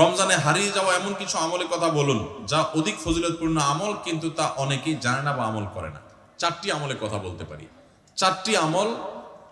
রমজানে হারিয়ে যাওয়া এমন কিছু আমলের কথা বলুন, যা অধিক ফজিলতপূর্ণ আমল, কিন্তু তা অনেকেই জানে না বা আমল করে না। চারটি আমলের কথা বলতে পারি। চারটি আমল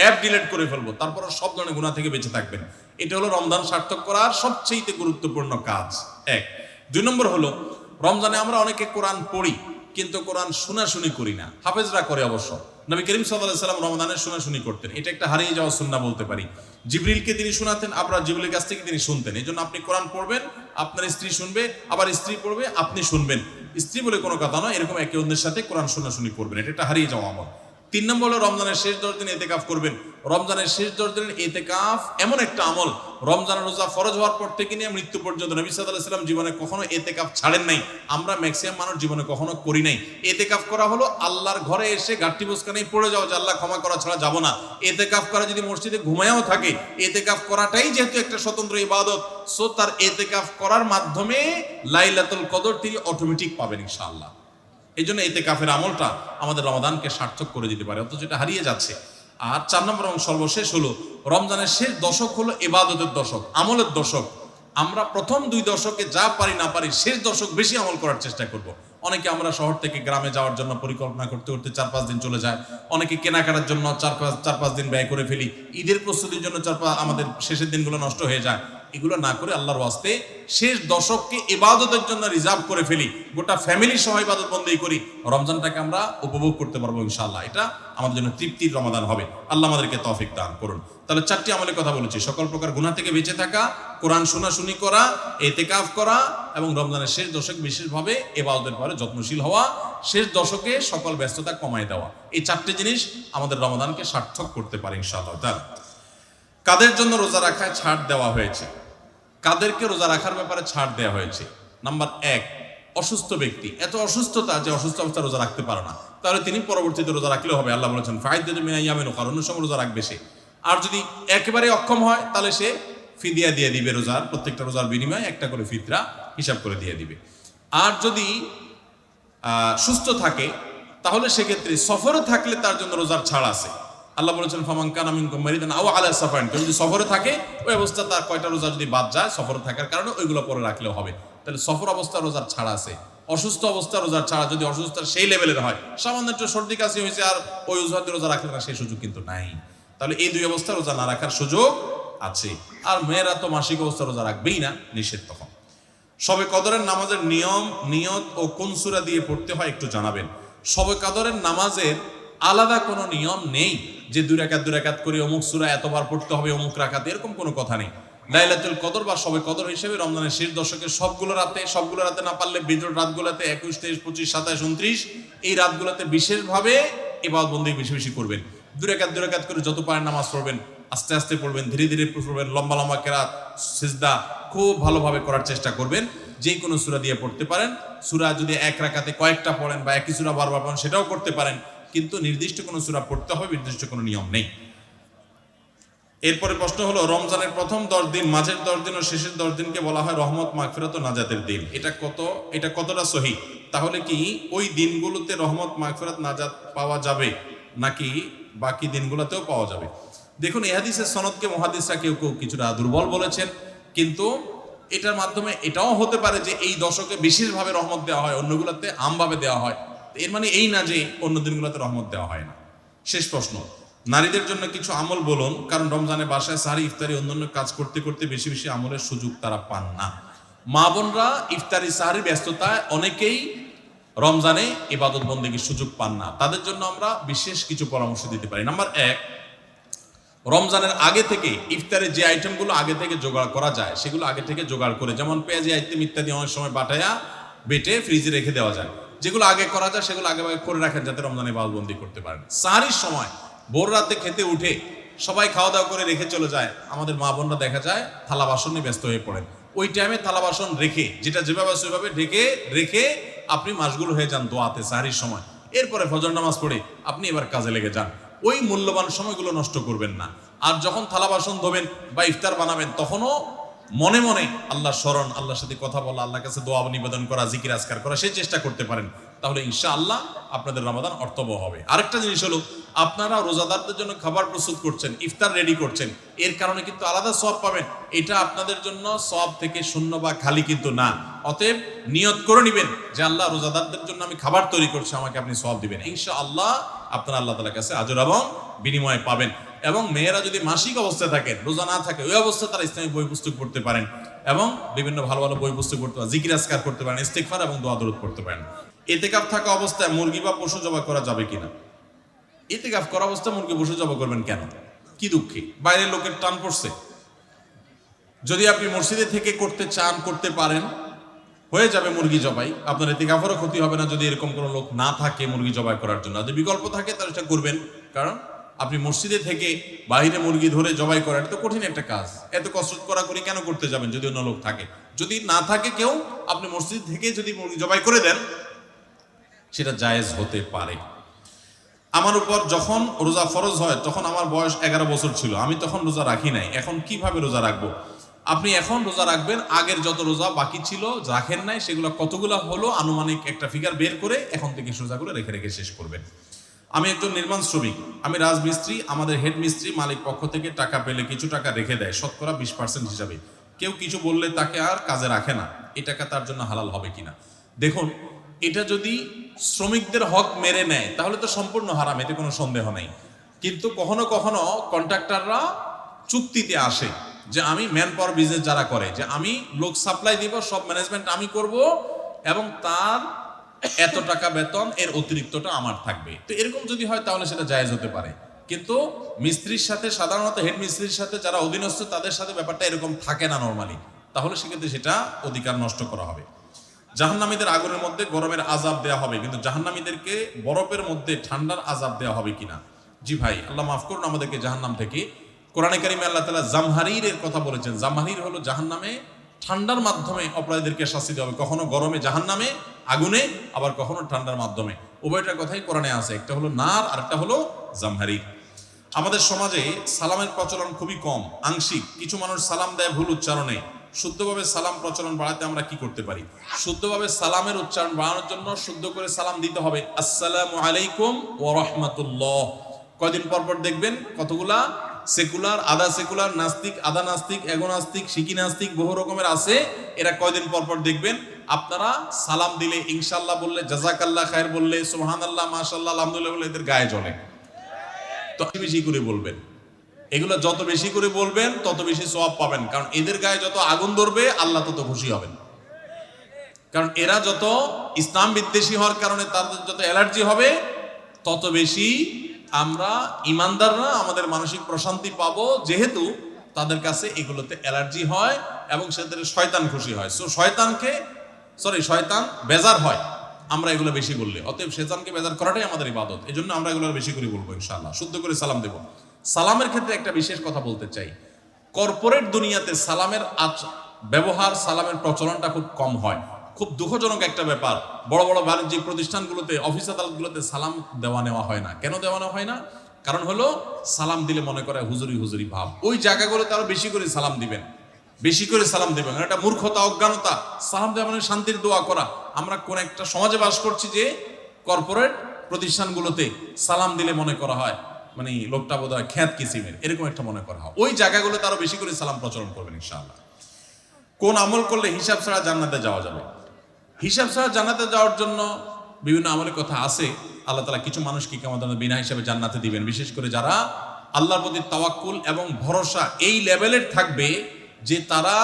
অ্যাপ ডিলিট করে ফেলব, তারপর সব ধরনের গুণা থেকে বেঁচে থাকবেন। এটা হলো রমজান সার্থক করার সবচেয়ে গুরুত্বপূর্ণ কাজ। এক। দুই নম্বর হলো, রমজানে আমরা অনেকে কোরআন পড়ি, কিন্তু কোরআন শোনাশুনি করি না। হাফেজরা করে অবশ্য। নবী করিম সাল্লাম রমজানের শোনাশুনি করতেন। এটা একটা হারিয়ে যাওয়া সুন্না বলতে পারি। জিবরিলকে তিনি শোনাতেন আপনার জিবরিলের কাছ থেকে তিনি শুনতেন। এই জন্য আপনি কোরআন পড়বেন, আপনার স্ত্রী শুনবে, আবার স্ত্রী পড়বে, আপনি শুনবেন। স্ত্রী বলে কোনো কথা নয়, এরকম একে অন্যের সাথে কোরআন শোনাশুনি করবেন। এটা একটা হারিয়ে যাওয়া আমল। তিন নম্বর হলো রমজানের শেষ দশ দিন এতেকাফ করবেন। রমজানের শেষ দশ দিনের এতেকাফ এমন একটা আমল। রমজানের রোজা ফরজ হওয়ার পর থেকে নিয়ে মৃত্যু পর্যন্ত নবী সাল্লাম জীবনে কখনো এতেকাফ ছাড়েন নাই। আমরা ম্যাক্সিমাম মানুষ জীবনে কখনো করি নাই। এতেকাফ করা হলো আল্লাহর ঘরে এসে গাঠটি বসকানেই পড়ে যাও যে আল্লাহ ক্ষমা করা ছাড়া যাব না। এতেকাফ করা যদি মসজিদে ঘুমায়াও থাকে এতেকাফ করাটাই যেহেতু একটা স্বতন্ত্র ইবাদত সো তার এতেকাফ করার মাধ্যমে লাইলাতুল কদর তিনি অটোমেটিক পাবেন ইনশাআল্লাহ। এই জন্য এতে কাফের আমলটা আমাদের রমাদানকে সার্থক করে দিতে পারে, অথচ এটা হারিয়ে যাচ্ছে। আর চার নম্বর এবং সর্বশেষ হলো, রমজানের শেষ দশক হলো এবাদতের দশক, আমলের দশক। আমরা প্রথম দুই দশকে যা পারি না পারি, শেষ দশক বেশি আমল করার চেষ্টা করব। অনেকে আমরা শহর থেকে গ্রামে যাওয়ার জন্য পরিকল্পনা করতে করতে চার পাঁচ দিন চলে যায়। অনেকে কেনাকাটার জন্য চার পাঁচ চার পাঁচ দিন ব্যয় করে ফেলি। ঈদের প্রস্তুতির জন্য চার পাঁচ, আমাদের শেষের দিনগুলো নষ্ট হয়ে যায়। এগুলো না করে আল্লাহর ওয়াস্তে শেষ দশককে ইবাদতের জন্য রিজার্ভ করে ফেলি। গোটা ফ্যামিলি সহ ইবাদত বন্দী করি। রমজানটাকে আমরা উপভোগ করতে পারব ইনশাআল্লাহ। এটা আমাদের জন্য তৃপ্তির রমাদান হবে। আল্লাহ আমাদেরকে তৌফিক দান করুন। তাহলে চারটি আমলের কথা বলেছি। সকল প্রকার গুনাহ থেকে বেঁচে থাকা, কোরআন শোনাশুনি করা, এতেকাফ করা এবং রমজানের শেষ দশক বিশেষভাবে এবাদতের পরে যত্নশীল হওয়া, শেষ দশকে সকল ব্যস্ততা কমায় দেওয়া। এই চারটি জিনিস আমাদের রমাদানকে সার্থক করতে পারে ইনশাআল্লাহ। তার কাদের জন্য রোজা রাখায় ছাড় দেওয়া হয়েছে? কাদেরকে রোজা রাখার ব্যাপারে ছাড় দেওয়া হয়েছে। নাম্বার এক, অসুস্থ ব্যক্তি। এত অসুস্থতা যে অসুস্থ অবস্থা রোজা রাখতে পারে না। তাহলে তিনি পরবর্তীতে রোজা রাখলেও হবে। আল্লাহ বলেছেন ফাইদ মিনাইয়ামেন কারণ অন্য সময় রোজা রাখবে সে। আর যদি একেবারে অক্ষম হয়, তাহলে সে ফিদিয়া দিয়ে দিবে রোজার, প্রত্যেকটা রোজার বিনিময়ে একটা করে ফিতরা হিসাব করে দিয়ে দিবে। আর যদি সুস্থ থাকে, তাহলে সেক্ষেত্রে সফরে থাকলে তার জন্য রোজার ছাড় আছে। আল্লাহ বলেছেন, ফামান কানামিন কুমারিদান আও আলা সাফারিন। কেউ যদি সফরে থাকে, ওই অবস্থা তার কয়টা রোজা যদি বাদ যায়, সফরে থাকার কারণে ওইগুলো পরে রাখলেও হবে। তাহলে সফর অবস্থা রোজার ছাড় আছে। অসুস্থ অবস্থা রোজার ছাড়া, যদি অসুস্থ সেই লেভেলের হয়, সামান্য একটু সর্দি কাশি হয়েছে আর ওই অজুহাতে রোজা রাখলে না, সেই সুযোগ কিন্তু নাই। তাহলে এই দুই অবস্থা রোজা না রাখার সুযোগ আছে। আর মেয়েরা তো মাসিক অবস্থা রোজা রাখবেই না, নিষেধ তখন। সবে কদরের নামাজের নিয়ম, নিয়ত ও কোন সূরা দিয়ে পড়তে হয় একটু জানাবেন। সবে কদরের নামাজের আলাদা কোনো নিয়ম নেই যে দুই রাকাত দুই রাকাত করে অমুক সুরা এতবার পড়তে হবে, অমুক রাখাতে এরকম কোনো কথা নেই। লাইলাতুল কদর বা সবে কদর হিসেবে রমজানের শেষ দশকের সবগুলো রাতে সবগুলো রাতে না পারলে বিজোর রাতগুলোতে একুশ, তেইশ, পঁচিশ, সাতাশ, উনত্রিশ, এই রাতগুলোতে বিশেষভাবে এবার বন্দি বেশি বেশি করবেন। দুই রাকাত দুই রাকাত করে যত পারেন নামাজ পড়বেন, আস্তে আস্তে পড়বেন, ধীরে ধীরে পড়বেন, লম্বা লম্বা কেরাত, সিজদা খুব ভালোভাবে করার চেষ্টা করবেন। যে কোনো সুরা দিয়ে পড়তে পারেন। সুরা যদি এক রাকাতে কয়েকটা পড়েন বা একই সুরা বারবার পড়েন, সেটাও করতে পারেন। কিন্তু নির্দিষ্ট কোনো সুরা পড়তে হবে, নির্দিষ্ট কোনো নিয়ম নেই। এরপরে প্রশ্ন হলো, রমজানের প্রথম দশ দিন, মাঝের দশ দিন ও শেষের দশ দিনকে বলা হয় রহমত, মাগফিরাত ও নাজাতের দিন। এটা কত, এটা কতটা সহি? তাহলে কি ওই দিনগুলোতে রহমত, মাগফিরাত, নাজাত পাওয়া যাবে নাকি বাকি দিনগুলোতেও পাওয়া যাবে? দেখুন, এই হাদিসের সনদকে মহাদিসরা কেউ কেউ কিছুটা দুর্বল বলেছেন, কিন্তু এটার মাধ্যমে এটাও হতে পারে যে এই দশকে বিশেষভাবে রহমত দেওয়া হয়, অন্যগুলোতে আমভাবে দেওয়া হয়। এর মানে এই না যে অন্য দিনগুলোতে রহমত দেওয়া হয় না। শেষ প্রশ্ন, নারীদের জন্য কিছু আমল বলুন, কারণ রমজানে বাসায় সারি, ইফতারি, অন্যান্য কাজ করতে করতে বেশি বেশি আমলের সুযোগ তারা পান না। মা বোনরা ইফতারি সাহারি ব্যস্ততায় অনেকেই রমজানে ইবাদত বন্দেগীর সুযোগ পান না। তাদের জন্য আমরা বিশেষ কিছু পরামর্শ দিতে পারি। নাম্বার এক, রমজানের আগে থেকে ইফতারের যে আইটেমগুলো আগে থেকে জোগাড় করা যায়, সেগুলো আগে থেকে জোগাড় করে, যেমন পেঁয়াজি, আইটেম ইত্যাদি অনেক সময় বাটায়া বেটে ফ্রিজে রেখে দেওয়া যায়। যেগুলো আগে করা যায়, সেগুলো আগে করে রাখেন যাতে রমজানে বালবন্দি করতে পারেন। সাহারির সময় ভোর রাতে খেতে উঠে সবাই খাওয়া দাওয়া করে রেখে চলে যায়, আমাদের মা বোনরা দেখা যায় থালা বাসন নিয়ে ব্যস্ত হয়ে পড়েন। ওই টাইমে থালা বাসন রেখে, যেটা যেভাবে ওইভাবে ঢেকে রেখে আপনি মাসগুলো হয়ে যান দোয়াতে সাহারির সময়। এরপরে ফজর নামাজ পড়ে আপনি এবার কাজে লেগে যান। ওই মূল্যবান সময়গুলো নষ্ট করবেন না। আর যখন থালা বাসন ধোবেন বা ইফতার বানাবেন, তখনও মনে মনে আল্লাহ স্মরণ, আল্লাহর সাথে কথা বলা, আল্লাহর কাছে দোয়া নিবেদন করা, জিকির, আজকার করা, সেই চেষ্টা করতে পারেন। তাহলে ইনশা আল্লাহ আপনাদের রমাদান অর্থবহ হবে। আরেকটা জিনিস হলো, আপনারা রোজাদারদের জন্য খাবার প্রস্তুত করছেন, ইফতার রেডি করছেন, এর কারণে কিন্তু আলাদা সব পাবেন। এটা আপনাদের জন্য সব থেকে শূন্য বা খালি কিন্তু না। অতএব নিয়ত করে নিবেন যে আল্লাহ রোজাদারদের জন্য আমি খাবার তৈরি করছি, আমাকে আপনি সব দিবেন। ইনশা আল্লাহ আপনারা আল্লাহ তালার কাছে আজর এবং বিনিময় পাবেন। এবং মেয়েরা যদি মাসিক অবস্থায় থাকেন রোজা না থাকে, ওই অবস্থায় তারা ইসলামিক বই পুস্তক পড়তে পারেন এবং বিভিন্ন ভালো ভালো বই পুস্তক পড়তে পারেন, জিকির আজকার করতে পারেন ইস্তেকফার এবং দোয়া দরুদ পারেন। এতেকাফ থাকা অবস্থায় মুরগি বা পশু জবাই করা যাবে কিনা? এতেকাফ করা অবস্থায় মুরগি, পশু জবাই করবেন কেন? কি দুঃখে? বাইরের লোকের টান পড়ছে। যদি আপনি মসজিদে থেকে করতে চান, করতে পারেন, হয়ে যাবে মুরগি জবাই। আপনার এতে কাফারও ক্ষতি হবে না যদি এরকম কোনো লোক না থাকে মুরগি জবাই করার জন্য। যদি বিকল্প থাকে তাহলে সেটা করবেন। কারণ আপনি মসজিদে থেকে বাইরে মুরগি ধরে জবাই করা, এটা তো কঠিন একটা কাজ। এত কসরত করা করি কেন করতে যাবেন যদি অন্য লোক থাকে? যদি না থাকে কেউ, আপনি মসজিদ থেকে যদি মুরগি জবাই করে দেন, সেটা জায়েজ হতে পারে। আমার উপর যখন রোজা ফরজ হয়, তখন আমার বয়স এগারো বছর ছিল। আমি তখন রোজা রাখি নাই। এখন কীভাবে রোজা রাখব? আপনি এখন রোজা রাখবেন, আগের যত রোজা বাকি ছিল, রাখেন নাই, সেগুলো কতগুলো হলো, আনুমানিক একটা ফিগার বের করে এখন থেকে সোজা করে রেখে রেখে শেষ করবেন। আমি একজন নির্মাণ শ্রমিক। আমি রাজমিস্ত্রি, আমাদের হেড মিস্ত্রি, মালিক পক্ষ থেকে টাকা পেলে কিছু টাকা রেখে দেয়, শতকরা বিশ পার্সেন্ট হিসাবে। কেউ কিছু বললে তাকে আর কাজে রাখে না, এই টাকা তার জন্য হালাল হবে কিনা। দেখুন, এটা যদি শ্রমিকদের হক মেরে নেয়, তাহলে তো সম্পূর্ণ হারাম, এতে কোনো সন্দেহ নেই। কিন্তু কখনো কখনো কন্ট্রাক্টররা চুক্তিতে আসে যে আমি ম্যান পাওয়ার বিজনেস যারা করে, যে আমি লোক সাপ্লাই দিব, সব ম্যানেজমেন্ট আমি করব, এবং তার এত টাকা বেতন, এর অতিরিক্তটা আমার থাকবে। তো এরকম যদি হয়, তাহলে সেটা জায়েজ হতে পারে। কিন্তু মিস্ত্রির সাথে, সাধারণত হেড মিস্ত্রির সাথে যারা অধীনস্থ, তাদের সাথে ব্যাপারটা এরকম থাকে না নর্মালি তাহলে সেক্ষেত্রে সেটা অধিকার নষ্ট করা হবে। জাহান্নামীদের আগুনের মধ্যে গরমের আজাব দেওয়া হবে, কিন্তু জাহান্নামীদেরকে বরফের মধ্যে ঠান্ডার আজাব দেওয়া হবে কিনা? জি ভাই, আল্লাহ মাফ করুন, আমাদেরকে জাহান্নাম থেকে। কোরআনে কারিমে আল্লাহ তালা জামহারির কথা বলেছেন। জামহারির হলো জাহান্নামে ঠান্ডার মাধ্যমে অপরাধীদেরকে শাস্তি দেওয়া হবে। কখনো গরমে, জাহান্নামে, আগুনে, আবার কখনো ঠান্ডার মাধ্যমে। উভয়টার কথাই কোরআনে আছে। একটা হলো নার আর একটা হলো জামহারি। আমাদের সমাজে সালামের প্রচলন খুবই কম, আংশিক। কিছু মানুষ সালাম দেয় ভুল উচ্চারণে। শুদ্ধভাবে সালাম প্রচলন বাড়াতে আমরা কি করতে পারি? শুদ্ধভাবে সালামের উচ্চারণ বাড়ানোর জন্য শুদ্ধ করে সালাম দিতে হবে। আসসালামু আলাইকুম ও রহমতুল্লাহ। কয়দিন পর পর দেখবেন কতগুলা সেকুলার, আধা সেকুলার, নাস্তিক, আধা নাস্তিক এগো নাস্তিক শিকি নাস্তিক বহু রকমের আছে। এরা কয়দিন পর পর দেখবেন আপনারা সালাম দিলে ইনশাল্লাহ বললে, জাজাকাল্লাহ খায়ের বললে সোহান আল্লাহ মাশাল্লাহ আলহামদুলিল্লাহ বললে এদের গায়ে জ্বলে তত বেশি করে বলবেন। এগুলো যত বেশি করে বলবেন, তত বেশি সওয়াব পাবেন। কারণ এদের গায়ে যত আগুন ধরবে, আল্লাহ তত খুশি হবেন। কারণ এরা যত ইসলাম বিদ্বেষী হওয়ার কারণে তাদের যত অ্যালার্জি হবে, তত বেশি আমরা ইমানদাররা আমাদের মানসিক প্রশান্তি পাবো, যেহেতু তাদের কাছে এগুলোতে অ্যালার্জি হয় এবং সেদের শয়তান খুশি হয়। সো শয়তানকে সরি শয়তান বেজার হয়। আমরা এগুলো বেশি বললে। অতএব শেতানকে বেজার করাটাই আমাদের ইবাদত। এই জন্য আমরা এগুলো বেশি করে বলব, ইনশাআল্লাহ। শুদ্ধ করে সালাম দেব। সালামের ক্ষেত্রে একটা বিশেষ কথা বলতে চাই। কর্পোরেট দুনিয়াতে সালামের আচ ব্যবহার, সালামের প্রচলনটা খুব কম হয়। খুব দুঃখজনক একটা ব্যাপার। বড় বড় বাণিজ্যিক প্রতিষ্ঠানগুলোতে, অফিস আদালতগুলোতে সালাম দেওয়া নেওয়া হয় না। কেন দেওয়া নেওয়া হয় না? কারণ হলো, সালাম দিলে মনে করে হুজুরি হুজুরি ভাব। ওই জায়গাগুলোতে আরও বেশি করে সালাম দিবেন। বেশি করে সালাম দেবেন। এটা মূর্খতা, অজ্ঞানতা। সালাম দেওয়া মানে শান্তির দোয়া করা। আমরা কোন একটা সমাজে বাস করছি যে, কর্পোরেট প্রতিষ্ঠানগুলোতে সালাম দিলে মনে করা হয় মানে লোকটা বোধ হয় খ্যাত কিসিমের। এরকম একটা মনে করা হয়। ওই জায়গাগুলোতে আরও বেশি করে সালাম প্রচলন করবেন ইনশাআল্লাহ। কোন আমল করলে হিসাব ছাড়া জান্নাতে যাওয়া যাবে? হিসাব ছাড়া জান্নাতে যাওয়ার জন্য বিভিন্ন আমলের কথা আছে। আল্লাহ তালা কিছু মানুষকে আমাদের বিনা হিসাবে জান্নাতে দিবেন। বিশেষ করে যারা আল্লাহর প্রতি তাওয়াক্কুল এবং ভরসা এই লেভেলের থাকবে, যে তারা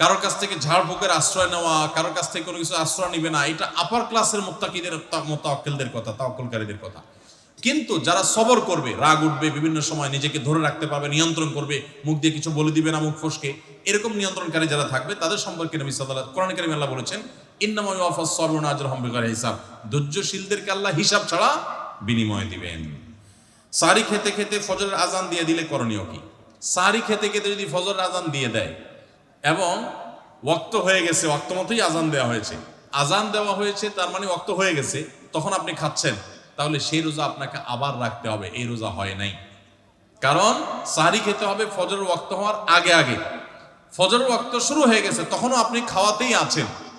কারোর কাছ থেকে ঝাড়ফুকের আশ্রয় নেওয়া, কারোর কাছ থেকে কোনো কিছু আশ্রয় নিবে না, এটা আপার ক্লাসের মোত্তাকিদের মোতাক্কেলদের কথা, তাওয়াক্কুলকারীদের কথা। কিন্তু যারা সবর করবে, রাগ উঠবে, বিভিন্ন সময় নিজেকে ধরে রাখতে পারবে, নিয়ন্ত্রণ করবে, মুখ দিয়ে কিছু বলে দিবে না, মুখ ফসকে, এরকম নিয়ন্ত্রণকারী যারা থাকবে, তাদের সম্পর্কে নবী সাল্লাল্লাহু কোরআন কারীম আল্লাহ বলেছেন ইন্নামা ইউফাস সাবরুনা আজরুহুম হিসাব। ধৈর্যশীলদেরকে আল্লাহ হিসাব ছাড়া বিনিময় দিবেন। সারি খেতে খেতে ফজরের আজান দিয়ে দিলে করণীয় কি? সারি খেতে খেতে যদি ফজরের আজান দিয়ে দেয়, এবং ওয়াক্ত হয়ে গেছে, ওয়াক্ত মতোই আজান দেওয়া হয়েছে। আজান দেওয়া হয়েছে, তার মানে ওয়াক্ত হয়ে গেছে, তখন আপনি খাচ্ছেন, তাহলে সেই রোজা আপনাকে আবার রাখতে হবে, এই রোজা হয় নাই। কারণ সাহারি খেতে হবে ফজরের ওয়াক্ত হওয়ার আগে আগে। ফজরের ওয়াক্ত শুরু হয়ে গেছে, তখনও আপনি খাওয়াতেই আছেন।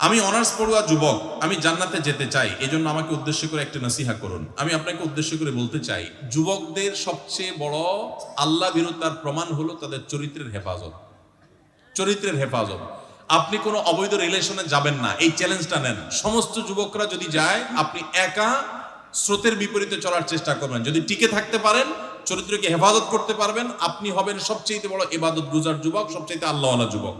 আমি অনার্স পড়ুয়া যুবক, আমি জান্নাতে যেতে চাই, এজন্য আমাকে উদ্দেশ্য করে একটা নসিহা করুন। আমি আপনাকে উদ্দেশ্য করে বলতে চাই, যুবকদের সবচেয়ে বড় আল্লাহ বিরুদ্ধার প্রমাণ হলো তাদের চরিত্রের হেফাজত। চরিত্রের হেফাজত। আপনি কোনো অবৈধ রিলেশনে যাবেন না, এই চ্যালেঞ্জটা নেন। সমস্ত যুবকরা যদি যায়, আপনি একা স্রোতের বিপরীতে চলার চেষ্টা করবেন। যদি টিকে থাকতে পারেন, চরিত্রকে হেফাজত করতে পারবেন, আপনি হবেন সবচেয়ে বড় এবাদত গুজার যুবক সবচেয়ে আল্লাহওয়ালা যুবক।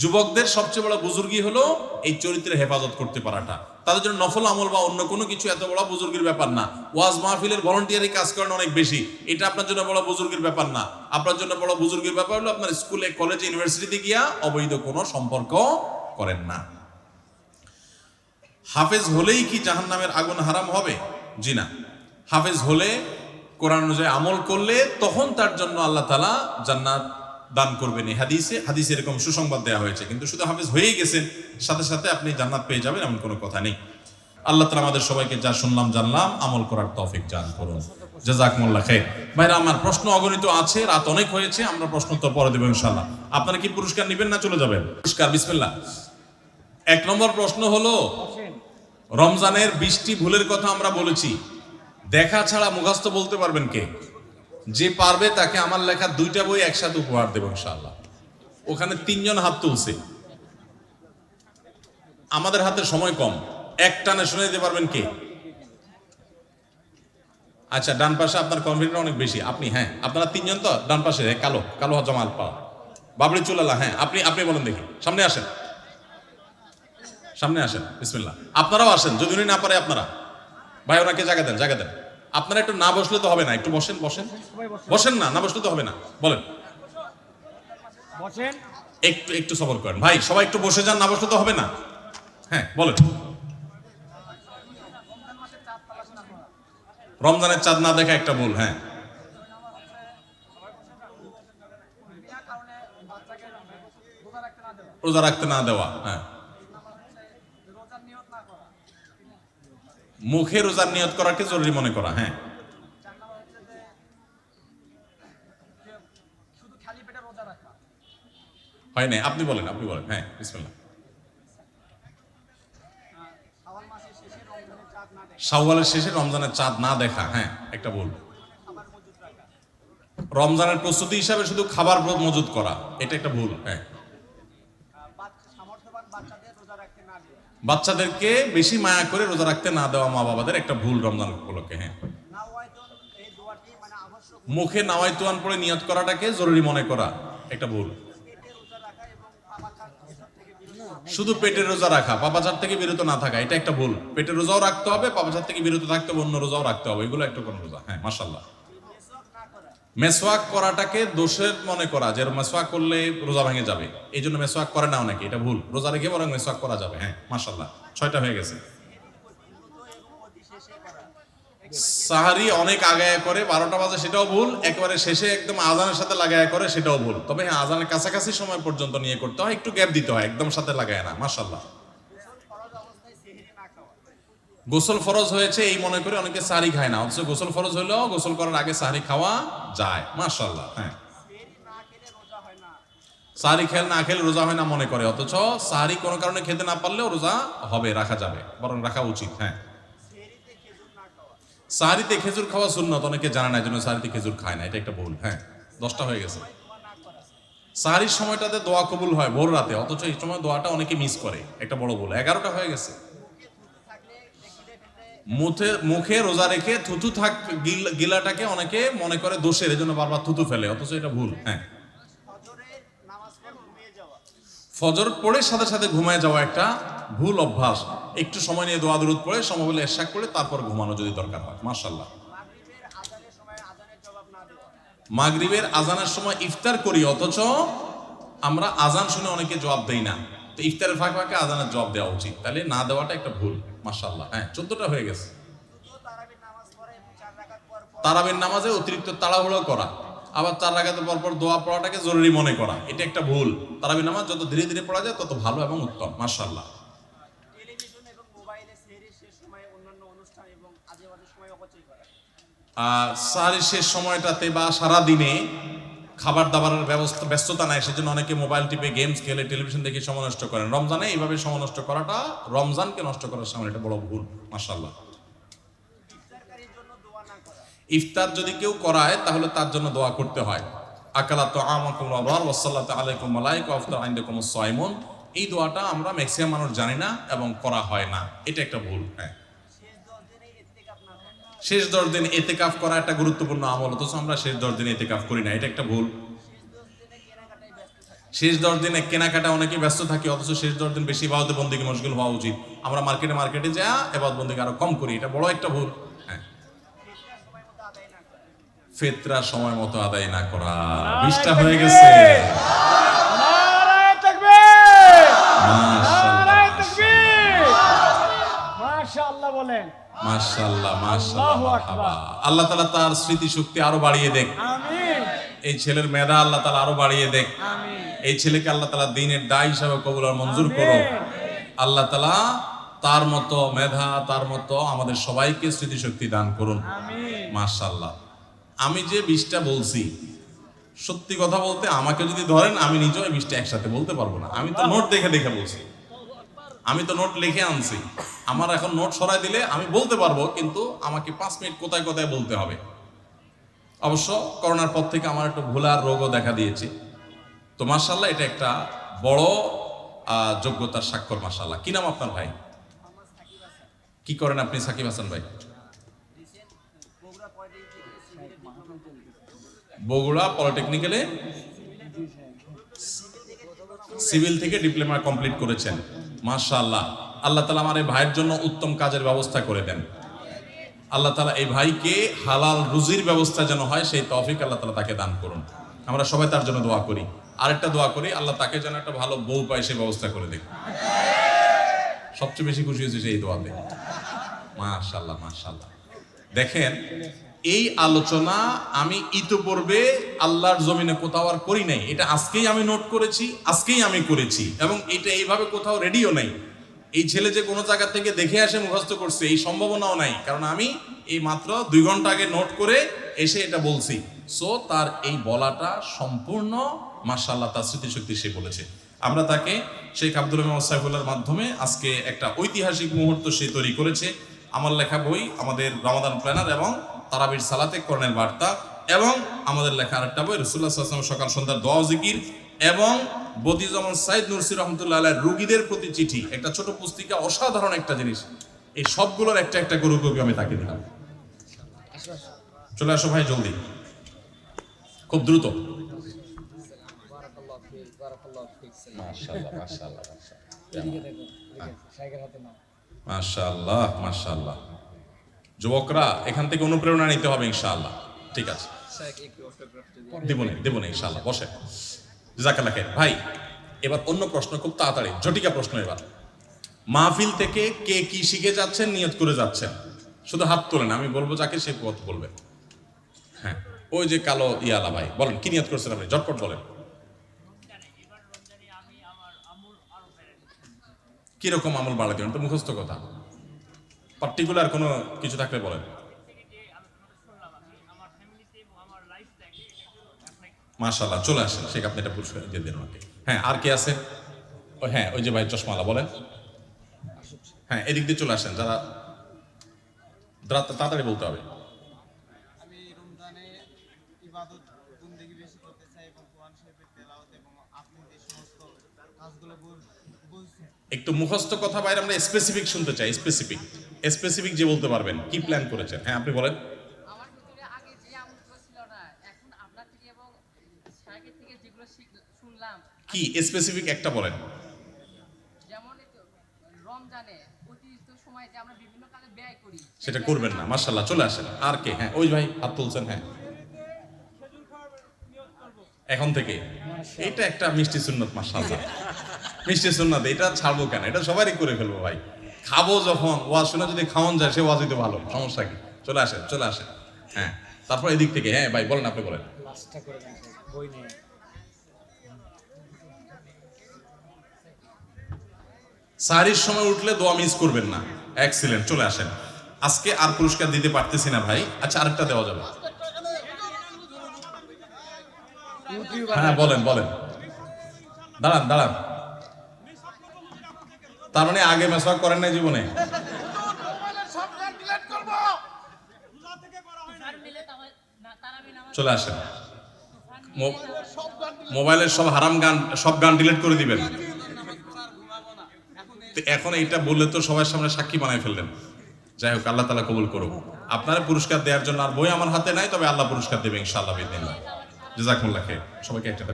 যুবকদের সবচেয়ে বড় বুজুর্গি হলো এই চরিত্রের হেফাজত করতে পারাটা। তাদের জন্য নফল আমল বা অন্য কোনো কিছু এত বড় বুজুর্গের ব্যাপার না। ওয়াজ মাহফিলের ভলেন্টিয়ারি কাজ করেন অনেক বেশি। এটা আপনার জন্য বড় বুজুর্গের ব্যাপার না। আপনার জন্য বড় বুজুর্গের ব্যাপার হলো আপনার স্কুলে কলেজে ইউনিভার্সিটিতে গিয়া অবৈধ কোনো সম্পর্ক করেন না। হাফেজ হলেই কি জাহান্নামের আগুন হারাম হবে? জি না। হাফেজ হলে কোরআন অনুযায়ী আমল করলে তখন তার জন্য আল্লাহ তালা জান্নাত দান করবেন এই হাদিসে। হাদিসে এরকম সুসংবাদ দেওয়া হয়েছে। কিন্তু শুধু হাফেজ হয়েই গেছেন, সাথে সাথে আপনি জান্নাত পেয়ে যাবেন এমন কোনো কথা নেই। আল্লাহ তালা আমাদের সবাইকে যা শুনলাম, জানলাম, আমল করার তৌফিক জান করুন। জাজাকমুল্লাহ খের ভাইরা, আমার প্রশ্ন অগণিত আছে, রাত অনেক হয়েছে, আমরা প্রশ্ন উত্তর পরে দেবো ইনশাল্লাহ আপনারা কি পুরস্কার নেবেন না চলে যাবেন? পুরস্কার, বিসমিল্লাহ। এক নম্বর প্রশ্ন হলো, রমজানের বৃষ্টি ভুলের কথা আমরা বলেছি। দেখা ছাড়া মুখস্থ বলতে পারবেন কে? যে পারবে তাকে আমার লেখা দুইটা বই একসাথে উপহার দেবো ইনশাআল্লাহ। ওখানে তিনজন হাত তুলছে। আমাদের হাতে সময় কম। এক টানে শুনে দিতে পারবেন কে? আচ্ছা ডান পাশে আপনার কনফিডেন্স অনেক বেশি। আপনি হ্যাঁ আপনারা তিনজন তো? ডান পাশে হ্যাঁ, কালো কালো জমাল পা বাবরি চুলালা হ্যাঁ আপনি আপনি বলেন দেখি। সামনে আসেন। সামনে আসেন বিসমিল্লাহ। আপনারাও আসেন যদি উনি না পারে আপনারা। ভাই ওনাকে জায়গা দেন জায়গা দেন। আপনারা একটু না বসলে তো হবে না একটু বসেন বসেন। বসেন না না বসলে তো হবে না বলেন। বসেন। একটু একটু সবর করেন। ভাই সবাই একটু বসে যান না বসলে তো হবে না। হ্যাঁ বলেন। রমজানের চাঁদ না দেখা একটা ভুল হ্যাঁ। রোজা রাখতে না দেওয়া হ্যাঁ। মুখে রোজার নিয়ত করাকে জরুরি মনে করা? হ্যাঁ। হয় নাই? আপনি বলেন আপনি বলেন। হ্যাঁ বিসমিল্লাহ। শাওয়ালের শেষে রমজানের চাঁদ না দেখা হ্যাঁ একটা রাখা রমজানের প্রস্তুতি হিসাবে শুধু খাবার মজুদ করা, এটা একটা ভুল হ্যাঁ আহ, বাচ্চা সামর্থ্যবান বাচ্চাদের রোজা রাখতে না দেওয়া বাচ্চাদেরকে বেশি মায়া করে রোজা রাখতে না দেওয়া মা বাবাদের একটা ভুল রমজান উপলক্ষে হ্যাঁ। মুখে নাওয়াইতুয়ান পরে নিয়ত করাটাকে জরুরি মনে করা একটা ভুল। শুধু পেটের রোজা রাখা পাপাচার থেকে বিরত না থাকা, এটা একটা ভুল। পেটের রোজাও রাখতে হবে পাপাচার থেকে বিরত থাকতে হবে, অন্য রোজাও রাখতে হবে, এগুলো একটা কোন রোজা হ্যাঁ মাসাল্লাহ মেসওয়াক করাটাকে দোষের মনে করা, যে মেসওয়াক করলে রোজা ভেঙে যাবে। এই জন্য মেসওয়াক করে না অনেকে এটা ভুল। রোজা রেখে বরং মেসওয়াক করা যাবে। হ্যাঁ মাসাল্লাহ ছয়টা হয়ে গেছে। সাহারি অনেক আগায় করে, বারোটা বাজে সেটাও ভুল। একেবারে শেষে একদম আজানের সাথে লাগায় করে, সেটাও ভুল। তবে হ্যাঁ আজানের কাছাকাছি সময় পর্যন্ত নিয়ে করতে হয়, একটু গ্যাপ দিতে হয়, একদম সাথে লাগায় না মাসাল্লাহ ফরজ অবস্থায় সেহরি না খাওয়া গোসল ফরজ হয়েছে, এই মনে করে অনেকে সাহারি খায় না। অথচ গোসল ফরজ হলেও গোসল করার আগে সাহারি খাওয়া যায়। মাসাল্লাহ হ্যাঁ। সেহরি না খেলে না খেল রোজা হয় না মনে করে, অথচ সাহারি কোনো কারণে খেতে না পারলেও রোজা হবে, রাখা যাবে, বরং রাখা উচিত হ্যাঁ। সেহরিতে খেজুর খাওয়া সুন্নত, অনেকে জানে না জন্য সাহারিতে খেজুর খায় না, এটা একটা ভুল হ্যাঁ। দশটা হয়ে গেছে। সাহারির সময়টাতে দোয়া কবুল হয় ভোর রাতে, অথচ এই সময় দোয়াটা অনেকে মিস করে, একটা বড় ভুল, এগারোটা হয়ে গেছে। মুখে মুখে রোজা রেখে থুতু থাক, গিল- গিলাটাকে অনেকে মনে করে দোষের এই জন্য বারবার থুতু ফেলে, অথচ এটা ভুল হ্যাঁ। ফজর পড়ে সাথে সাথে ঘুমায় যাওয়া একটা ভুল অভ্যাস। একটু সময় নিয়ে দোয়া দূরত পড়ে, সময় বলে এশাক করে তারপর ঘুমানো যদি দরকার হয় মার্শাল্লাহ মাগরিবের আজানের সময় ইফতার করি, অথচ আমরা আজান শুনে অনেকে জবাব দেই না। তো ইফতারের ফাঁকে ফাঁকে আজানের জবাব দেওয়া উচিত। তাহলে না দেওয়াটা একটা ভুল মার্শাল্লাহ হ্যাঁ চোদ্দটা হয়ে গেছে। তারাবির নামাজ অতিরিক্ত তাড়াহুড়ো করা আবার চার রাখাতে পর পর দোয়া পড়াটাকে জরুরি মনে করা এটা একটা ভুল। তারাবির নামাজ যত ধীরে ধীরে পড়া যায় তত ভালো এবং উত্তম মার্শাল্লাহ সাহারির শেষ সময়টাতে বা সারা দিনে খাবার দাবারের ব্যবস্থা ব্যস্ততা নাই, সেজন্য অনেকে মোবাইল টিপে গেমস খেলে টেলিভিশন দেখে সময় নষ্ট করেন। রমজানে এইভাবে সময় নষ্ট করাটা, রমজানকে নষ্ট করার সামনে এটা বড় ভুল করা ইফতার যদি কেউ করায়, তাহলে তার জন্য দোয়া করতে হয়। আকালা তো আমাকুম আবার আলাইকুম মালাইক আফতার আইন্দাকুম সাইমুন এই দোয়াটা আমরা ম্যাক্সিমাম মানুষ জানি না এবং করা হয় না। এটা একটা ভুল হ্যাঁ শেষ দশ দিনে ইত্তেকাপ না করা শেষ দশ দিন এতেকাফ করা একটা গুরুত্বপূর্ণ আমল অথচ আমরা শেষ দশ দিন এতেকাফ করি না এটা একটা ভুল। শেষ দশ দিনে কেনাকাটা অনেকে ব্যস্ত থাকি অথচ শেষ দশ দিন বেশি বাউতে বন্দিকে মশগুল হওয়া উচিত। আমরা মার্কেটে মার্কেটে যা এবার বন্দিকে আরও কম করি এটা বড় একটা ভুল। হ্যাঁ। ফিতরা সময় মতো আদায় না করা বিশটা হয়ে গেছে। মাশাআল্লাহ বলেন। মাশাআল্লাহ মাশাআল্লাহ আল্লাহু তাআলা তার স্মৃতি শক্তি আরও বাড়িয়ে দেখ। আমিন। এই ছেলের মেধা আল্লাহ তাআলা আরও বাড়িয়ে দেখ। আমিন। এই ছেলেকে আল্লাহ দায় হিসাবে কবুল আর মঞ্জুর করো। আল্লাহ তার মতো মেধা তার মতো আমাদের সবাইকে স্মৃতিশক্তি দান করুন। আমিন। মার্শাল্লাহ আমি যে বিষটা বলছি সত্যি কথা বলতে আমাকে যদি ধরেন আমি নিজেও এই বিষটা একসাথে বলতে পারব না। আমি তো নোট দেখে দেখে বলছি। আমি তো নোট লিখে আনছি। আমার এখন নোট সরাই দিলে আমি বলতে পারব, কিন্তু আমাকে পাঁচ মিনিট কোথায় কোথায় বলতে হবে। অবশ্য করোনার পর থেকে আমার একটু ভুলার রোগও দেখা দিয়েছে। তো মার্শাল্লাহ এটা একটা বড় যোগ্যতার স্বাক্ষর মার্শাল্লাহ কি নাম আপনার ভাই? কি করেন আপনি, সাকিব হাসান ভাই? বগুড়া পলিটেকনিক্যালে? সিভিল থেকে ডিপ্লোমা কমপ্লিট করেছেন। মাশাআল্লাহ। আল্লাহ তালা আমার এই ভাইয়ের জন্য উত্তম কাজের ব্যবস্থা করে দেন। আল্লাহ তালা এই ভাইকে হালাল রুজির ব্যবস্থা যেন হয়, সেই তৌফিক আল্লাহ তালা তাকে দান করুন। আমরা সবাই তার জন্য দোয়া করি। আরেকটা দোয়া করি, আল্লাহ তাকে যেন একটা ভালো বউ পায়, সে ব্যবস্থা করে দেখ সবচেয়ে বেশি খুশি হয়েছে সেই দোয়াতে। মাশাল্লাহ মাশাল্লাহ দেখেন এই আলোচনা আমি ইতোপূর্বে আল্লাহর জমিনে কোথাও আর করি নাই। এটা আজকেই আমি নোট করেছি, আজকেই আমি করেছি। এবং এটা এইভাবে কোথাও রেডিও নাই। এই ছেলে যে কোনো জায়গা থেকে দেখে আসে, মুখস্থ করছে, এই সম্ভাবনাও নাই। কারণ আমি এই মাত্র দুই ঘণ্টা আগে নোট করে এসে এটা বলছি। সো তার এই বলাটা সম্পূর্ণ মার্শাল্লাহ তার স্মৃতিশক্তি সে বলেছে। আমরা তাকে শেখ আব্দুল রহমান সাইফুল্লাহর মাধ্যমে আজকে একটা ঐতিহাসিক মুহূর্ত সে তৈরি করেছে। আমার লেখা বই, আমাদের রমাদান প্ল্যানার এবং তারাবির সালাতে করণের বার্তা এবং আমাদের লেখা আরেকটা বই রসুল্লাহ সাল্লাম সকাল সন্ধ্যার দোয়া জিকির এবং বদিজমান সাইদ নুরসি রহমতুল্লাহ আলাহ রুগীদের প্রতি চিঠি একটা ছোট পুস্তিকা অসাধারণ একটা জিনিস। এই সবগুলোর একটা একটা গরু কবি আমি তাকে দিলাম। চলে আসো ভাই জলদি। খুব দ্রুত। মাশাআল্লাহ মাশাআল্লাহ। যুবকরা এখান থেকে অনুপ্রেরণা নিতে হবে ইনশাআল্লাহ। ঠিক আছে? দেবনে দেবনে ইনশাআল্লাহ, বসে। জাকাল্লাহ খাইর। ভাই, এবার অন্য প্রশ্ন খুব তাড়াতাড়ি, জটিকা প্রশ্ন এবার। মাহফিল থেকে কে কি শিখে যাচ্ছেন, নিয়ত করে যাচ্ছেন? শুধু হাত তোলেন, আমি বলব যাকে সে পথ বলবেন হ্যাঁ ওই যে কালো ইয়ালা ভাই, বলেন, কি নিয়ত করছেন আপনি? ঝটপট বলেন। কীরকম আমল বাড়াতে? তো মুখস্থ কথা। পার্টিকুলার কোনো কিছু থাকলে বলেন। মাশাল্লাহ চলে আসেন। শেখ আপনি এটা পুরস্কার দিয়ে দিন আমাকে। হ্যাঁ আর কে আছে? ও হ্যাঁ ওই যে ভাই চশমালা বলেন। হ্যাঁ এদিক দিয়ে চলে আসেন যারা তাড়াতাড়ি বলতে হবে। একটু মুখস্থ কথা বাইরে আমরা স্পেসিফিক শুনতে চাই স্পেসিফিক স্পেসিফিক যে বলতে পারবেন কি প্ল্যান করেছেন? হ্যাঁ আপনি বলেন। আমার ভিতরে আগে যে আমলগুলো ছিল না এখন আপনার থেকে এবং শাহের থেকে যেগুলো শিখ- শুনলাম কি স্পেসিফিক একটা বলেন। যেমন এই তো রমজানে অতিরিক্ত সময় যে আমরা বিভিন্ন কাজে ব্যয় করি সেটা করবেন না মার্শাল্লাহ চলে আসেন। আর কে? হ্যাঁ ওই ভাই হাত তুলছেন হ্যাঁ। এখন থেকে। এটা একটা মিষ্টি সুন্নত মার্শাল্লাহ মিষ্টি সুন্নত এটা ছাড়বো কেন? এটা সবারই করে ফেলব ভাই। খাব যখন ওয়াজ শুনে যদি খাওয়ান যায় সে ওয়াজই তো ভালো সমস্যা কি? চলে আসেন চলে আসেন। হ্যাঁ তারপর এদিক থেকে হ্যাঁ ভাই বলেন আপনি বলেন। সারির সময় উঠলে দোয়া মিস করবেন না। এক্সিলেন্ট চলে আসেন। আজকে আর পুরস্কার দিতে পারতেছি না ভাই। আচ্ছা আরেকটা দেওয়া যাবে। হ্যাঁ বলেন বলেন। দাঁড়ান দাঁড়ান। তার মানে আগে মেসওয়াক করেন নাই জীবনে? চলে আসেন। মোবাইলের সব হারাম গান, সব গান ডিলিট করে দিবেন। এখন এইটা বললে তো সবার সামনে সাক্ষী বানাই ফেললেন। যাই হোক, আল্লাহ তালা কবুল করুক। আপনারা পুরস্কার দেওয়ার জন্য আর বই আমার হাতে নাই, তবে আল্লাহ পুরস্কার দেবে ইনশাআল্লাহ বিদিন জাজাকুল্লাহ সবাইকে একটা